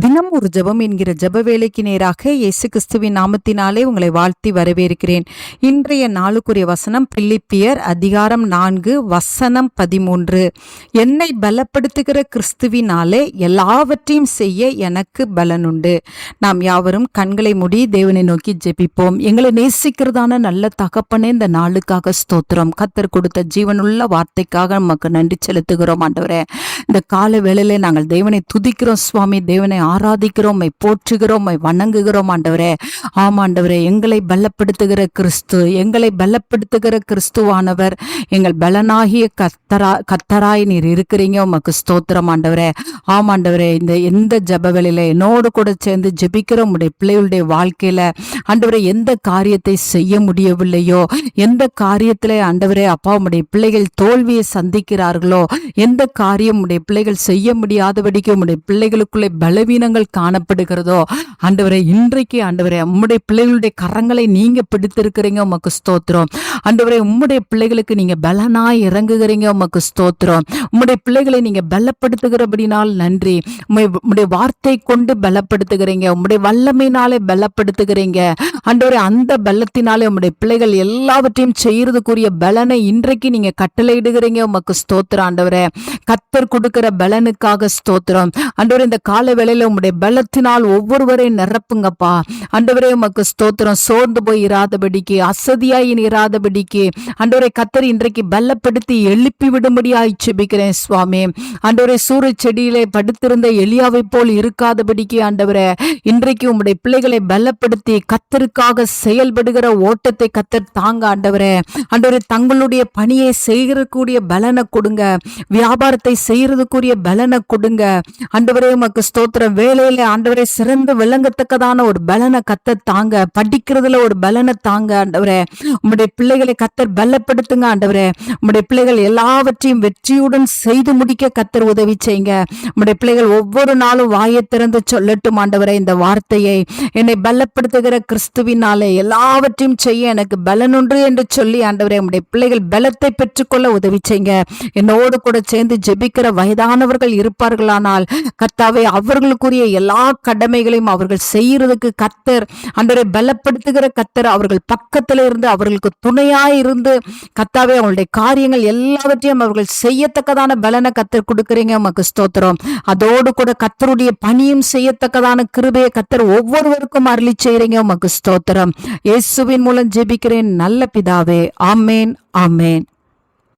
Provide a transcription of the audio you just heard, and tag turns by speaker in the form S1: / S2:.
S1: தினம் ஒரு ஜெபம் என்கிற ஜப வேலைக்கு நேராக இயேசு கிறிஸ்துவின் நாமத்தினாலே உங்களை வாழ்த்தி வரவேற்கிறேன். இன்றைய நாளுக்குரிய வசனம் பிலிப்பியர் அதிகாரம் நான்கு வசனம் பதிமூன்று. என்னை பலப்படுத்துகிற கிறிஸ்துவினாலே எல்லாவற்றையும் செய்ய எனக்கு பலனுண்டு. நாம் யாவரும் கண்களை மூடி தேவனை நோக்கி ஜெபிப்போம். எங்களை நேசிக்கிறதான நல்ல தகப்பனே இந்த நாளுக்காக ஸ்தோத்திரம். கத்தர் கொடுத்த ஜீவனுள்ள வார்த்தைக்காக நமக்கு நன்றி செலுத்துகிறோம் ஆண்டவரே. இந்த கால வேளையில நாங்கள் தேவனை துதிக்கிறோம் சுவாமி. தேவனை ஆராதிக்கிறோம் மை போற்றுகிறோம் மை வணங்குகிறோம் ஆண்டவரே. ஆமாண்டவரே எங்களை பலப்படுத்துகிற கிறிஸ்து எங்களை பலப்படுத்துகிற கிறிஸ்துவானவர் எங்கள் பலனாகிய கத்தரா கத்தராய் நீர் இருக்கிறீங்க. உமக்கு ஸ்தோத்திரம் ஆண்டவரே. ஆமாண்டவரே இந்த எந்த ஜப வேலையில என்னோடு கூட சேர்ந்து ஜபிக்கிற உடைய பிள்ளைகளுடைய வாழ்க்கையில ஆண்டவரே எந்த காரியத்தை செய்ய முடியவில்லையோ எந்த காரியத்திலே ஆண்டவரே அப்பா உடைய பிள்ளைகள் தோல்வியை சந்திக்கிறார்களோ எந்த காரியம் உம்முடைய பிள்ளைகள் செய்ய முடியாதபடிக்கு உம்முடைய பிள்ளைகளுக்குள்ளே பலவீனங்கள் காணப்படுகிறதோ ஆண்டவரே இன்றைக்கு ஆண்டவரே உம்முடைய பிள்ளைகளுடைய கரங்களை நீங்க பிடித்திருக்கிறீங்க உமக்கு ஸ்தோத்திரம். ஆண்டவரே உம்முடைய பிள்ளைகளுக்கு நீங்க பலனாய் இறங்குகிறீங்க உமக்கு ஸ்தோத்திரம். உம்முடைய பிள்ளைகளை நீங்க பலப்படுத்துகிறபடினால் நன்றி. உம்முடைய வார்த்தை கொண்டு பலப்படுத்துகிறீங்க. உம்முடைய வல்லமையினாலே பலப்படுத்துகிறீங்க. ஆண்டவரே அந்த பலத்தினாலே உம்முடைய பிள்ளைகள் எல்லாவற்றையும் செய்யறதுக்குரிய பலனை இன்றைக்கு நீங்க கட்டளையிடுகிறீங்க. உமக்கு ஸ்தோத்திரம் ஆண்டவரே. கத்தர் கொடுக்கிற பலனுக்காக ஸ்தோத்திரம். ஆண்டவரே இந்த கால வேளையில உம்முடைய பலத்தினால் ஒவ்வொருவரையும் நிரப்புங்கப்பா. அண்டவரே உமக்கு ஸ்தோத்திரம். சோர்ந்து போய் இராதபடிக்கு அசதியாய் இராதபடிக்கு. ஆண்டவரே கத்தர் இன்றைக்கு பலப்படுத்தி எழுப்பி விடும்படியாய் செபிக்கிறேன். சுவாமி. ஆண்டவரே சூறு செடியிலே படுத்திருந்த எலியாவை போல் இருக்காதபடிக்கு ஆண்டவரே இன்றைக்கு உம்முடைய பிள்ளைகளை பலப்படுத்தி கத்தருக்காக செயல்படுகிற ஓட்டத்தை கத்தர் தாங்க ஆண்டவரே. ஆண்டவரே தங்களுடைய பணியை செய்கிறக்கூடிய பலனை கொடுங்க. வியாபாரத்தை செய்யறதுக்குரிய பலனை கொடுங்க. ஆண்டவரே உமக்கு ஸ்தோத்திர வேலையில ஆண்டவரே சிறந்து விளங்கத்தக்கதான ஒரு பலனை கத்த தாங்க படிக்கிறதுல ஒரு பலனை தாங்க ஆண்டவரே. உம்முடைய பிள்ளைகளை கத்தர் பலப்படுத்துங்க ஆண்டவரே. உம்முடைய பிள்ளைகள் எல்லாவற்றையும் வெற்றியுடன் செய்து முடிக்க கத்தர் உதவி செய்யுங்க நம்முடைய பிள்ளைகள் ஒவ்வொரு நாளும் வாயை திறந்து சொல்லட்டும் ஆண்டவரை இந்த வார்த்தையை. என்னை பலப்படுத்துகிற கிறிஸ்துவினாலே எல்லாவற்றையும் செய்ய எனக்கு பலனுண்டு என்று சொல்லி ஆண்டவரே நம்முடைய பிள்ளைகள் பலத்தை பெற்றுக்கொள்ள உதவி செய்யுங்க என்னோடு கூட சேர்ந்து ஜெபிக்கிற வயதானவர்கள் இருப்பார்களானால் கர்த்தாவே அவர்களுக்குரிய எல்லா கடமைகளையும் அவர்கள் செய்யறதுக்கு கத்தர் அன்றரை பலப்படுத்துகிற கத்தர் அவர்கள் பக்கத்துல இருந்து அவர்களுக்கு துணையாய் இருந்து கத்தாவே அவங்களுடைய காரியங்கள் எல்லாவற்றையும் அவர்கள் செய்யத்தக்கதான் பலனை கத்தர் கொடுக்குறீங்க. உமக்கு ஸ்தோத்திரம். அதோடு கூட கத்தருடைய பணியும் செய்யத்தக்கதான கிருபையை கத்தர் ஒவ்வொருவருக்கும் அருளி செய்கிறீங்க உமக்கு ஸ்தோத்திரம். இயேசுவின் மூலம் ஜெபிக்கிறேன். நல்ல பிதாவே. ஆமேன். ஆமேன்.